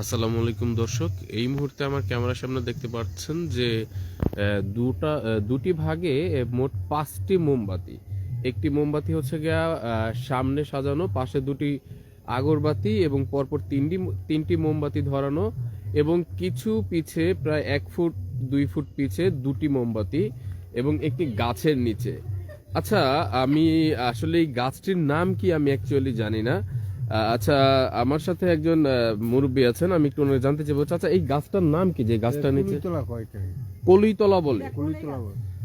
আসসালামু আলাইকুম দর্শক, এই মুহূর্তে আমার ক্যামেরার সামনে দেখতে পাচ্ছেন যে দুটা দুটি ভাগে মোট পাঁচটি মোমবাতি। একটি মোমবাতি হচ্ছে গিয়া সামনে সাজানো, পাশে দুটি আগরবাতি এবং পরপর তিনটি তিনটি মোমবাতি ধরানো এবং কিছু পিছে, প্রায় এক ফুট, দুই ফুট পিছে দুটি মোমবাতি এবং একটি গাছের নিচে। আচ্ছা আমি আসলে এই গাছটির নাম কি আমি অ্যাকচুয়ালি জানি না। আচ্ছা আমার সাথে একজন মুরব্বী আছেন আমি একটু ওনাকে জানতে চাইব। আচ্ছা এই গাছটার নাম কি? যে গাছটার নিচে কুলিতলা কলুইতলা বলে।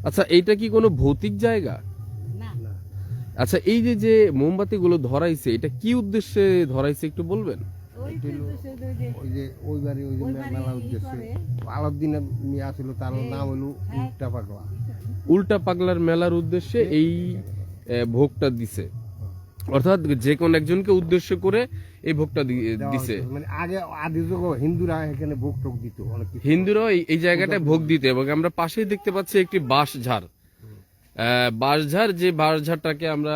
আচ্ছা এইটা কি কোনো ভৌতিক জায়গা? আচ্ছা এই যে যে মোমবাতি গুলো ধরাইছে এটা কি উদ্দেশ্যে ধরাইছে একটু বলবেন? ওই যে ওই বাড়ি ওই মেলা উদ্দেশ্যে। আলাউদ্দিন মিয়া ছিল তার নাম হলো উল্টা পাগলা। উল্টা পাগলার মেলার উদ্দেশ্যে এই ভোগটা দিছে। অর্থাৎ যে কোন একজনকে উদ্দেশ্য করে এই ভোগটা দিছে। মানে আগে আদি হিন্দুরা এখানে ভোগ টোক দিত অনেক হিন্দুরাও এই- জায়গাটায় ভোগ দিতে এবং আমরা পাশেই দেখতে পাচ্ছি একটি বাঁশ ঝাড় বাঁশঝাড় যে বাঁশঝাড়টাকে আমরা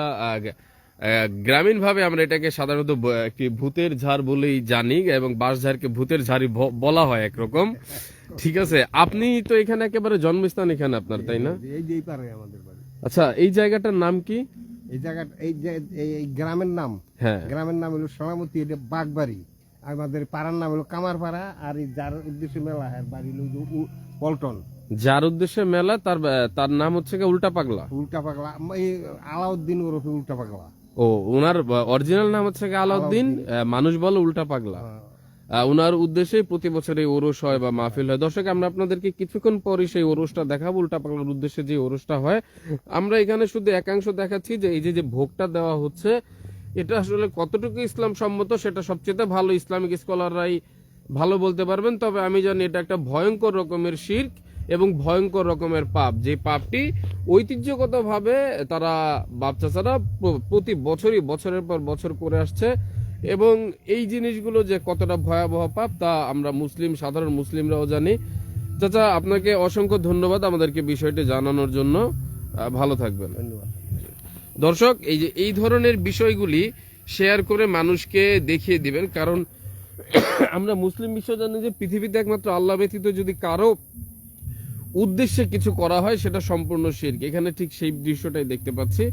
গ্রামীণ ভাবে আমরা এটাকে সাধারণত একটি ভূতের ঝাড় বলেই জানি এবং বাঁশঝাড়কে ভূতের ঝাড়ি বলা হয় একরকম। ঠিক আছে আপনি তো এখানে একেবারে জন্মস্থান এখানে আপনার তাই না? আচ্ছা এই জায়গাটার নাম কি? এই জায়গাটা এই যে এই গ্রামের নাম। হ্যাঁ। গ্রামের নাম হলো সোনামতি এটা বাগবাড়ি। আমাদের পাড়ার নাম হলো কামারপাড়া আর এই যার উদ্দেশ্যে মেলা হয় বাড়ি হলো পল্টন। যার উদ্দেশ্যে মেলা তার তার নাম হচ্ছে উল্টা পাগলা। উল্টা পাগলা। এই আলাউদ্দিন ওরফে উল্টা পাগলা। ও ওনার অরিজিনাল নাম হচ্ছে আলাউদ্দিন মানুষ বলে উল্টা পাগলা। আহ, ওনার উদ্দেশ্যে প্রতি বছর এই ওরস হয় বা মাহফিল হয়। দর্শক, আমরা আপনাদেরকে কিছুক্ষণ পরে সেই ওরসটা দেখাবো, উল্টা পাগলার উদ্দেশ্যে যে ওরসটা হয়। আমরা এখানে শুধু একাংশ দেখাচ্ছি যে এই যে যে ভোগটা দেওয়া হচ্ছে, এটা আসলে কতটুকু ইসলাম সম্মত সেটা সবচেয়ে ভালো। ইসলামিক স্কলাররাই ভালো বলতে পারবেন, তবে আমি জানি এটা একটা ভয়ঙ্কর রকমের শির্ক এবং ভয়ঙ্কর রকমের পাপ। যে পাপটি ঐতিহ্যগতভাবে তারা চাচারা প্র- প্রতি বছরই, বছরের পর বছর করে আসছে। এবং এই জিনিসগুলো যে কতটা ভয়াবহ পাপ তা আমরা মুসলিম সাধারণ মুসলিমরাও জানি। চাচা আপনাকে অসংখ্য ধন্যবাদ আমাদেরকে বিষয়টি জানানোর জন্য। ভালো থাকবেন। ধন্যবাদ। দর্শক এই যে এই ধরনের বিষয়গুলি শেয়ার করে মানুষকে দেখিয়ে দিবেন কারণ আমরা মুসলিম বিশ্ব জানি যে পৃথিবীতে একমাত্র আল্লাহ ব্যতীত যদি কারও উদ্দেশ্যে কিছু করা হয় সেটা সম্পূর্ণ শির্ক এখানে ঠিক সেই দৃশ্যটাই দেখতে পাচ্ছি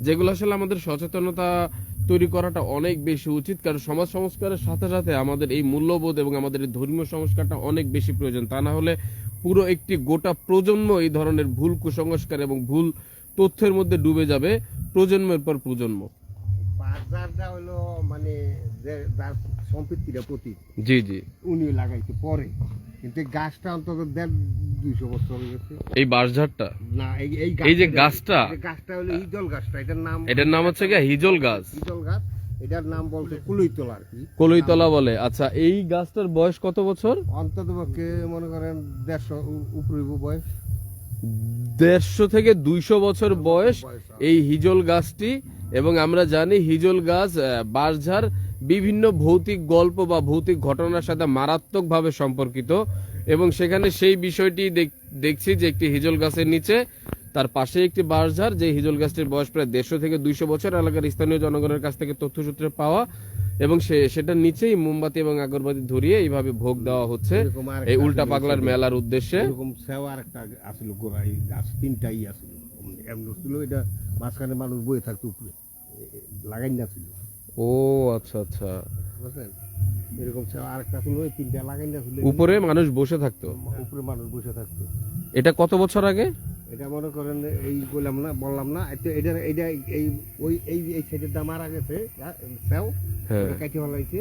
যেগুলো আসলে আমাদের সচেতনতা তৈরি করাটা অনেক বেশি উচিত, কারণ সমাজ সংস্কারের সাথে সাথে আমাদের এই মূল্যবোধ এবং আমাদের এই ধর্মীয় সংস্কারটা অনেক বেশি প্রয়োজন। তা না হলে পুরো একটি গোটা প্রজন্ম এই ধরনের ভুল কুসংস্কার এবং ভুল তথ্যের মধ্যে ডুবে যাবে প্রজন্মের পর প্রজন্ম। বাজারটা হলো মানে সম্পত্তিটা প্রতীক জি জি। উনি লাগাইছে পরে। কিন্তু গাছটা অন্তত দেড় দুইশো বছর হয়ে গেছে। এই বাঁশঝাড়টা? না এই এই এই যে গাছটা- গাছটা? হলো হিজল গাছটা এটার নাম এটার নাম হচ্ছে গিয়ে হিজল গাছ। হিজল গাছ এটার নাম বলছে কুলইতলা আর কি। কলইতলা বলে। আচ্ছা এই গাছটার বয়স কত বছর? অন্তত পক্ষে মনে করেন দেড়শো উপরে বয়স। দেড়শো থেকে দুইশো বছর বয়স বয়স, এই হিজল গাছটি। এবং আমরা জানি হিজল গাছ বাঁশঝাড় বিভিন্ন ভৌতিক গল্প বা ভৌতিক ঘটনার সাথে মারাত্মকভাবে সম্পর্কিত এবং সেখানে সেই বিষয়টি দেখ- দেখছি যে একটি হিজল গাছের নিচে তার পাশে একটি বাঁশঝাড় যে হিজল গাছটির বয়স প্রায় দেড়শো থেকে দুইশো বছর। এলাকার স্থানীয় জনগণের কাছ থেকে তথ্যসূত্রে পাওয়া এবং সে সেটার নিচেই মোমবাতি এবং আগরবাতি ধরিয়ে এইভাবে ভোগ দেওয়া হচ্ছে। এই উল্টা পাগলার মেলার উদ্দেশ্যে। এরকম একটা গাছ তিনটাই আসছিল এমন ছিল এটা মাঝখানে মানুষ বয়ে থাকতো উপরে। লাগাই না ছিল। ও আচ্ছা আচ্ছা। বুঝলেন? এরকম সেও আর ছিল ওই তিনটা লাগাই না উপরে মানুষ বসে থাকতো? উপরে মানুষ বসে থাকতো। এটা কত বছর আগে? এটা মনে করেন এই বললাম না বললাম না এটা এটা এই ওই এই এই সাইডের দাম আর গেছে সেও হ্যাঁ। কাটি ফেলাইছে।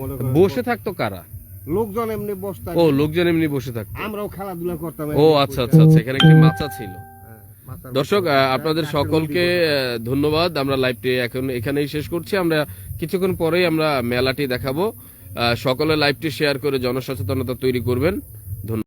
মনে করেন বসে থাকতো কারা? লোকজন এমনি বসতাম ও লোকজন এমনি বসে থাকতো। আমরাও খেলাধুলা করতাম। ও আচ্ছা আচ্ছা আচ্ছা এখানে একটি মাচা ছিল। হ্যাঁ, দর্শক আপনাদের সকলকে ধন্যবাদ। আমরা লাইভটি এখন এখানেই শেষ করছি। আমরা কিছুক্ষণ পরেই আমরা মেলাটি দেখাবো। আহ, সকলে লাইভটি শেয়ার করে জনসচেতনতা তৈরি করবেন।